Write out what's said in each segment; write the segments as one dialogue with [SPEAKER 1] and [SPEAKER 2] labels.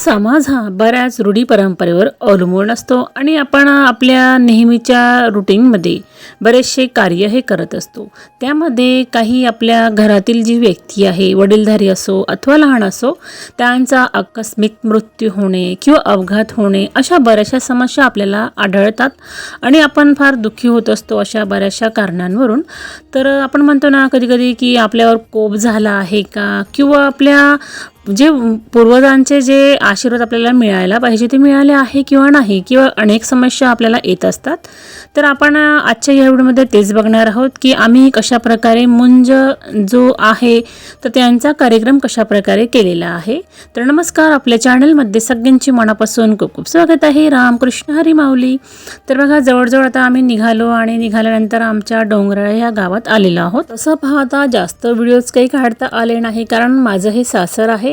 [SPEAKER 1] समाज हा बऱ्याच रूढी परंपरेवर अवलंबून असतो आणि आपण आपल्या नेहमीच्या रुटीनमध्ये बरेचसे कार्य हे करत असतो. त्यामध्ये काही आपल्या घरातील जी व्यक्ती आहे वडीलधारी असो अथवा लहान असो त्यांचा आकस्मिक मृत्यू होणे किंवा अपघात होणे अशा बऱ्याचशा समस्या आपल्याला आढळतात आणि आपण फार दुःखी होत असतो अशा बऱ्याचशा कारणांवरून. तर आपण म्हणतो ना कधीकधी की आपल्यावर कोप झाला आहे का? किंवा आपल्या जे पूर्वजांचे जे आशीर्वाद आपल्याला मिळायला पाहिजे ते मिळाले आहे किंवा नाही किंवा अनेक समस्या आपल्याला येत असतात तर आपण आजच्या या व्हिडिओमध्ये तेच बघणार आहोत की आम्ही कशा प्रकारे मुंज जो आहे तर त्यांचा कार्यक्रम कशा प्रकारे केलेला आहे. तर नमस्कार आपल्या चॅनलमध्ये सगळ्यांची मनापासून खूप खूप स्वागत आहे. रामकृष्ण हरी माऊली. तर बघा जवळजवळ आता आम्ही निघालो आणि निघाल्यानंतर आमच्या डोंगराळ या गावात आलेलो आहोत. तसं पाहता जास्त व्हिडिओज काही काढता आले नाही कारण माझं हे सासर आहे.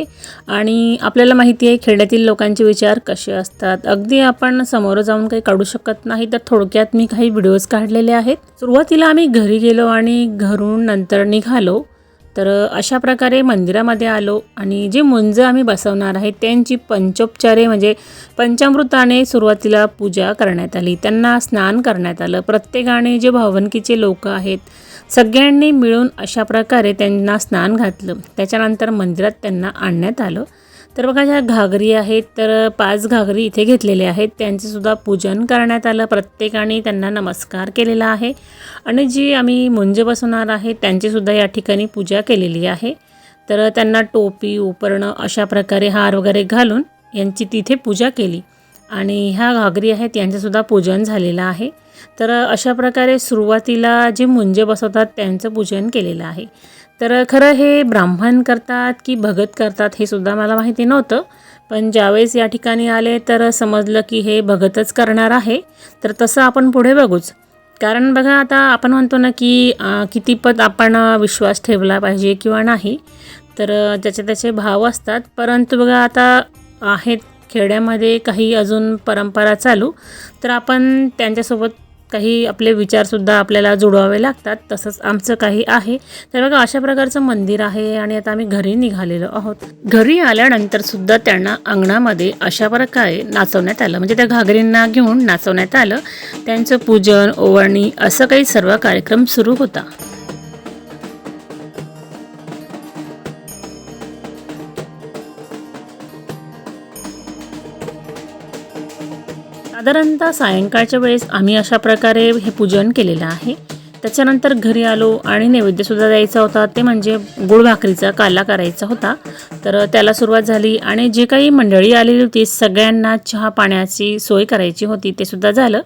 [SPEAKER 1] आणि आपल्याला माहिती आहे खेड्यातील लोकांचे विचार कसे असतात? अगदी आपण समोर जाऊन काही काढू शकत नाही तर थोडक्यात मी काही व्हिडिओज काढलेले आहेत. सुरुवातीला आम्ही घरी गेलो आणि घरून नंतर निघालो. तर अशा प्रकारे मंदिरामध्ये आलो आणि जे मुंज आम्ही बसवणार आहे त्यांची पंचोपचारे म्हणजे पंचामृताने सुरुवातीला पूजा करण्यात आली. त्यांना स्नान करण्यात आलं. प्रत्येकाने जे भावनकीचे लोक आहेत सगळ्यांनी मिळून अशा प्रकारे त्यांना स्नान घातलं. त्याच्यानंतर मंदिरात त्यांना आणण्यात आलं. तर बघा ह्या घागरी आहेत तर पाच घागरी इथे घेतलेल्या आहेत. त्यांचंसुद्धा पूजन करण्यात आलं. प्रत्येकाने त्यांना नमस्कार केलेला आहे. आणि जी आम्ही मुंज बसवणार आहे त्यांचीसुद्धा या ठिकाणी पूजा केलेली आहे. तर त्यांना टोपी उपरणं अशा प्रकारे हार वगैरे घालून यांची तिथे पूजा केली. आणि ह्या घागरी आहेत यांचंसुद्धा पूजन झालेलं आहे. तर अशा प्रकारे सुरुवातीला जे मुंजे बसवतात त्यांचं पूजन केलेलं आहे. तर खरं हे ब्राह्मण करतात की भगत करतात हे सुद्धा मला माहिती नव्हतं. पण ज्यावेळेस या ठिकाणी आले तर समजलं की हे भगतच करणार आहे. तर तसं आपण पुढे बघूच. कारण बघा आता आपण म्हणतो ना की अं, कितीपत आपण विश्वास ठेवला पाहिजे किंवा नाही तर त्याचे त्याचे भाव असतात. परंतु बघा आता आहेत खेड्यामध्ये काही अजून परंपरा चालू. तर आपण त्यांच्यासोबत काही आपले विचारसुद्धा आपल्याला जुळवावे लागतात तसंच आमचं काही आहे. तर बघा अशा प्रकारचं मंदिर आहे आणि आता आम्ही घरी निघालेलो आहोत. घरी आल्यानंतर सुद्धा त्यांना अंगणामध्ये अशा प्रकारे नाचवण्यात आलं. म्हणजे त्या घागरींना घेऊन नाचवण्यात आलं. त्यांचं पूजन ओवळणी असं काही सर्व कार्यक्रम सुरू होता. साधारणतः सायंकाळच्या वेळेस आम्ही अशा प्रकारे हे पूजन केलेलं आहे. त्याच्यानंतर घरी आलो आणि नैवेद्यसुद्धा द्यायचा होता. ते म्हणजे गुळ भाकरीचा काला करायचा होता. तर त्याला सुरुवात झाली आणि जे काही मंडळी आलेली होती सगळ्यांना चहा पाण्याची सोय करायची होती ते सुद्धा झालं.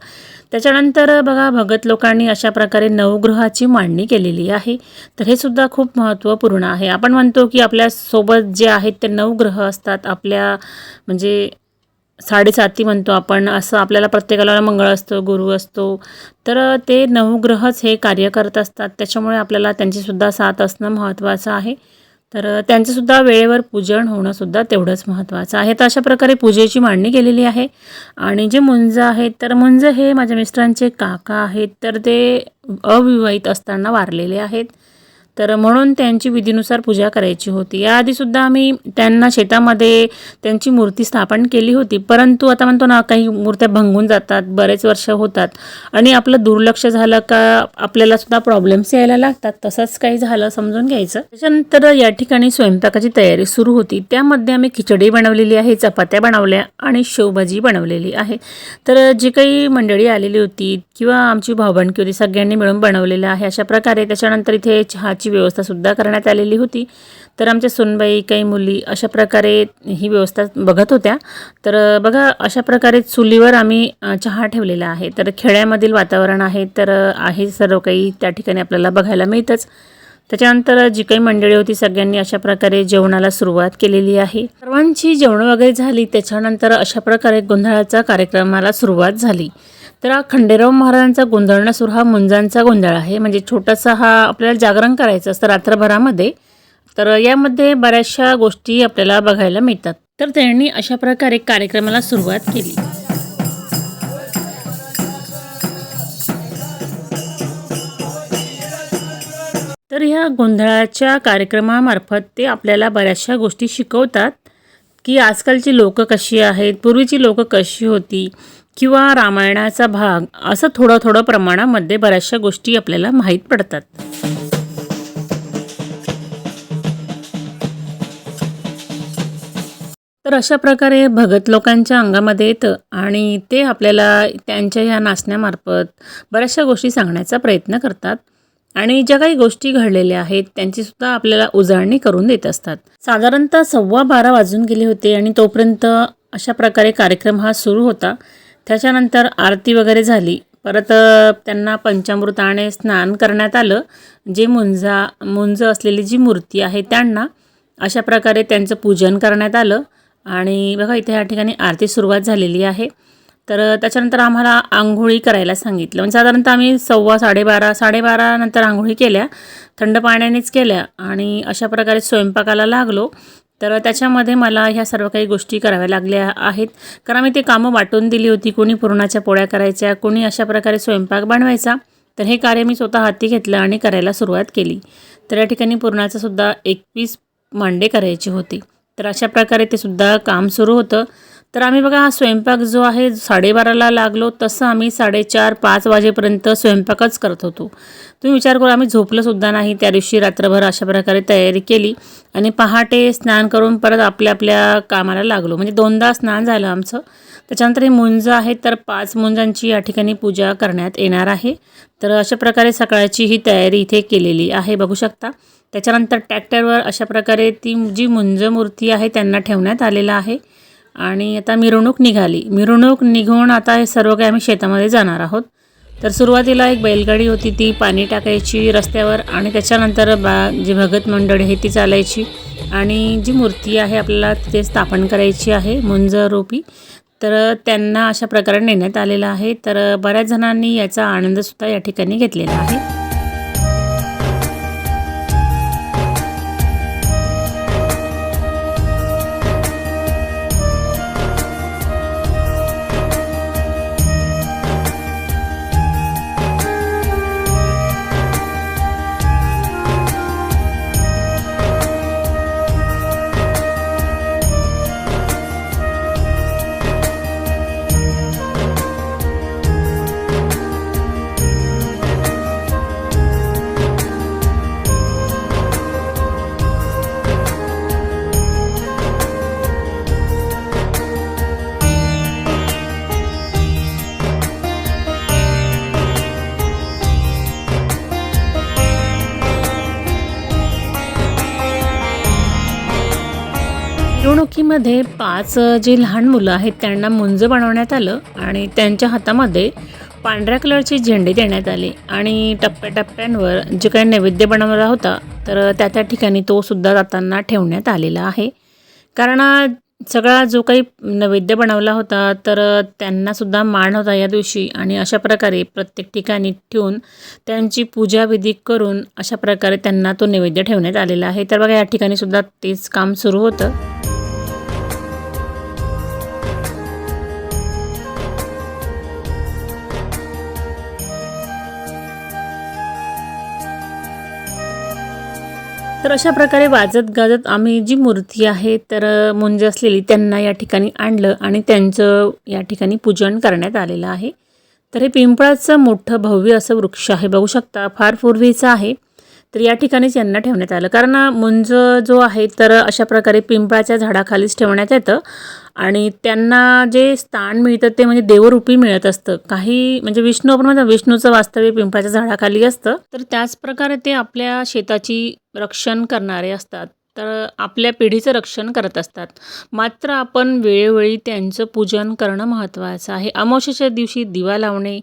[SPEAKER 1] त्याच्यानंतर बघा भगत लोकांनी अशा प्रकारे नवग्रहाची मांडणी केलेली आहे. तर हे सुद्धा खूप महत्त्वपूर्ण आहे. आपण म्हणतो की आपल्यासोबत जे आहेत ते नवग्रह असतात. आपल्या म्हणजे साडेसाती म्हणतो आपण असं आपल्याला प्रत्येकाला मंगळ असतो गुरु असतो. तर ते नवग्रहच हे कार्य करत असतात. त्याच्यामुळे आपल्याला त्यांचीसुद्धा साथ असणं महत्त्वाचं आहे. तर त्यांचंसुद्धा वेळेवर पूजन होणंसुद्धा तेवढंच महत्त्वाचं आहे. तर अशा प्रकारे पूजेची मांडणी केलेली आहे. आणि जे मुंज आहेत तर मुंज हे माझ्या मिस्टरांचे काका आहेत. तर ते अविवाहित असताना वारलेले आहेत. तर म्हणून त्यांची विधीनुसार पूजा करायची होती. याआधीसुद्धा आम्ही त्यांना शेतामध्ये त्यांची मूर्ती स्थापन केली होती. परंतु आता म्हणतो ना काही मूर्त्या भंगून जातात बरेच वर्ष होतात. आणि आपलं दुर्लक्ष झालं का आपल्याला सुद्धा प्रॉब्लेम्स यायला लागतात. तसंच काही झालं समजून घ्यायचं. त्याच्यानंतर या ठिकाणी स्वयंपाकाची तयारी सुरू होती. त्यामध्ये आम्ही खिचडी बनवलेली आहे चपात्या बनवल्या आणि शेवभाजी बनवलेली आहे. तर जी काही मंडळी आलेली होती किंवा आमची भावबंडकी होती सगळ्यांनी मिळून बनवलेलं आहे अशा प्रकारे त्याच्यानंतर इथे चहा चहाची व्यवस्थासुद्धा करण्यात आलेली होती. तर आमच्या सोनबाई काही मुली अशा प्रकारे ही व्यवस्था बघत होत्या. तर बघा अशा प्रकारे चुलीवर आम्ही चहा ठेवलेला आहे. तर खेड्यामधील वातावरण आहे तर आहे सर्व काही त्या ठिकाणी आपल्याला बघायला मिळतंच. त्याच्यानंतर जी काही मंडळी होती सगळ्यांनी अशा प्रकारे जेवणाला सुरुवात केलेली आहे. सर्वांची जेवणं वगैरे झाली त्याच्यानंतर अशा प्रकारे गोंधळाचा कार्यक्रमाला सुरुवात झाली. तर हा खंडेराव महाराजांचा गोंधळ नसूर हा मुंजांचा गोंधळ आहे. म्हणजे छोटासा हा आपल्याला जागरण करायचं असतं रात्रभरामध्ये. तर यामध्ये बऱ्याचशा गोष्टी आपल्याला बघायला मिळतात. तर त्यांनी अशा प्रकारे कार्यक्रमाला सुरुवात केली. तर ह्या गोंधळाच्या कार्यक्रमामार्फत ते आपल्याला बऱ्याचशा गोष्टी शिकवतात की आजकालची लोकं कशी आहेत पूर्वीची लोकं कशी होती किंवा रामायणाचा भाग असं थोडं थोडं प्रमाणामध्ये बऱ्याचशा गोष्टी आपल्याला माहीत पडतात. तर अशा प्रकारे भगत लोकांच्या अंगामध्ये येतं आणि ते आपल्याला त्यांच्या ह्या नाचण्यामार्फत बऱ्याचशा गोष्टी सांगण्याचा प्रयत्न करतात आणि ज्या काही गोष्टी घडलेल्या आहेत त्यांची सुद्धा आपल्याला उजळणी करून देत असतात. साधारणतः सव्वा बारा वाजून गेले होते आणि तोपर्यंत अशा प्रकारे कार्यक्रम हा सुरू होता. त्याच्यानंतर आरती वगैरे झाली. परत त्यांना पंचामृताने स्नान करण्यात आलं. जे मुंजा मुंज असलेली जी मूर्ती आहे त्यांना अशा प्रकारे त्यांचं पूजन करण्यात आलं. आणि बघा इथे या ठिकाणी आरती सुरुवात झालेली आहे. तर त्याच्यानंतर आम्हाला आंघोळी करायला सांगितलं. म्हणजे साधारणतः आम्ही सव्वा साडेबारा साडेबारा नंतर आंघोळी केल्या. थंड पाण्यानेच केल्या. आणि अशा प्रकारे स्वयंपाकाला लागलो. तर त्याच्यामध्ये मला ह्या सर्व काही गोष्टी कराव्या लागल्या आहेत. कारण मी ते कामं वाटून दिली होती. कोणी पुरणाच्या पोळ्या करायच्या कोणी अशा प्रकारे स्वयंपाक बनवायचा. तर हे कार्य मी स्वतः हाती घेतलं आणि करायला सुरुवात केली. तर या ठिकाणी पुरणाचंसुद्धा एकवीस मांडे करायचे होते. तर अशा प्रकारे ते सुद्धा काम सुरू होतं. तर आम्ही बघा हा स्वयंपाक जो आहे साडेबाराला लागलो. तसं आम्ही साडेचार पाच वाजेपर्यंत स्वयंपाकच करत होतो. तुम्ही विचार करू आम्ही झोपलंसुद्धा नाही. त्या दिवशी रात्रभर अशा प्रकारे तयारी केली आणि पहाटे स्नान करून परत आपल्या आपल्या कामाला लागलो. म्हणजे दोनदा स्नान झालं आमचं. त्याच्यानंतर हे मुंज आहेत तर पाच मुंजांची या ठिकाणी पूजा करण्यात येणार आहे. तर अशा प्रकारे सकाळची ही तयारी इथे केलेली आहे बघू शकता. त्याच्यानंतर ट्रॅक्टरवर अशा प्रकारे ती जी मुंज मूर्ती आहे त्यांना ठेवण्यात आलेलं आहे. आणि आता मिरवणूक निघाली. मिरवणूक निघून आता हे सर्व काही आम्ही शेतामध्ये जाणार आहोत. तर सुरुवातीला एक बैलगाडी होती ती पाणी टाकायची रस्त्यावर आणि त्याच्यानंतर बा जी भगत मंडळी आहे ती चालायची. आणि जी मूर्ती आहे आपल्याला तिथे स्थापन करायची आहे मुंज रोपी तर त्यांना अशा प्रकारे नेण्यात आलेलं आहे. तर बऱ्याच जणांनी याचा आनंदसुद्धा या ठिकाणी घेतलेला आहे. मिरवणुकीमध्ये पाच जी जे लहान मुलं आहेत त्यांना मुंज बनवण्यात आलं आणि त्यांच्या हातामध्ये पांढऱ्या कलरचे झेंडे देण्यात आले आणि टप्प्याटप्प्यांवर जे काही नैवेद्य बनवला होता तर त्या त्या ठिकाणी तो सुद्धा जाताना ठेवण्यात आलेला आहे. कारण सगळा जो काही नैवेद्य बनवला होता तर त्यांनासुद्धा मान होता या दिवशी आणि अशा प्रकारे प्रत्येक ठिकाणी ठेवून त्यांची पूजाविधी करून अशा प्रकारे त्यांना तो नैवेद्य ठेवण्यात आलेला आहे. तर बघा या ठिकाणीसुद्धा तेच काम सुरू होतं. तर अशा प्रकारे वाजत गाजत आम्ही जी मूर्ती आहे तर मुंज असलेली त्यांना या ठिकाणी आणलं आणि त्यांचं या ठिकाणी पूजन करण्यात आलेलं आहे. तर हे पिंपळाचं मोठं भव्य असं वृक्ष आहे. बघू शकता फार पूर्वीचं आहे. तर या ठिकाणीच यांना ठेवण्यात आलं. कारण मुंज जो आहे तर अशा प्रकारे पिंपळाच्या झाडाखालीच ठेवण्यात येतं. आणि त्यांना जे स्थान मिळतं ते म्हणजे देवरूपी मिळत असतं. काही म्हणजे विष्णू आपण म्हणतो विष्णूचं वास्तव्य पिंपळाच्या झाडाखाली असतं. तर त्याच प्रकारे ते आपल्या शेताची रक्षण करणारे असतात. तर आपल्या पिढीचं रक्षण करत असतात. मात्र आपण वेळोवेळी त्यांचं पूजन करणं महत्त्वाचं आहे. अमावस्येच्या दिवशी दिवा लावणे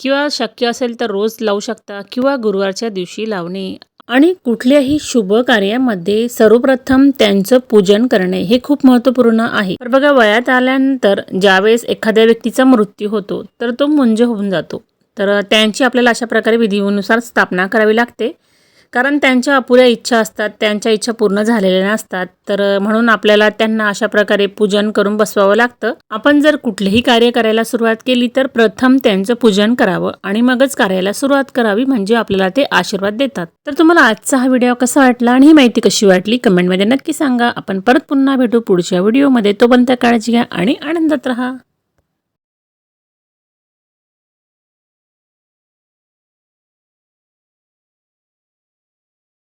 [SPEAKER 1] किंवा शक्य असेल तर रोज लावू शकता किंवा गुरुवारच्या दिवशी लावणे. आणि कुठल्याही शुभ कार्यामध्ये सर्वप्रथम त्यांचं पूजन करणे हे खूप महत्त्वपूर्ण आहे. तर बघा वयात आल्यानंतर ज्यावेळेस एखाद्या व्यक्तीचा मृत्यू होतो तर तो मुंज होऊन जातो. तर त्यांची आपल्याला अशा प्रकारे विधीनुसार स्थापना करावी लागते. कारण त्यांच्या अपुऱ्या इच्छा असतात त्यांच्या इच्छा पूर्ण झालेल्या नसतात. तर म्हणून आपल्याला त्यांना अशा प्रकारे पूजन करून बसवावं लागतं. आपण जर कुठलेही कार्य करायला सुरुवात केली तर प्रथम त्यांचं पूजन करावं आणि मगच कार्याला सुरुवात करावी म्हणजे आपल्याला ते आशीर्वाद देतात. तर तुम्हाला आजचा हा व्हिडिओ कसा वाटला आणि ही माहिती कशी वाटली कमेंटमध्ये नक्की सांगा. आपण परत पुन्हा भेटू पुढच्या व्हिडिओमध्ये. तोपर्यंत काळजी घ्या आणि आनंदात राहा.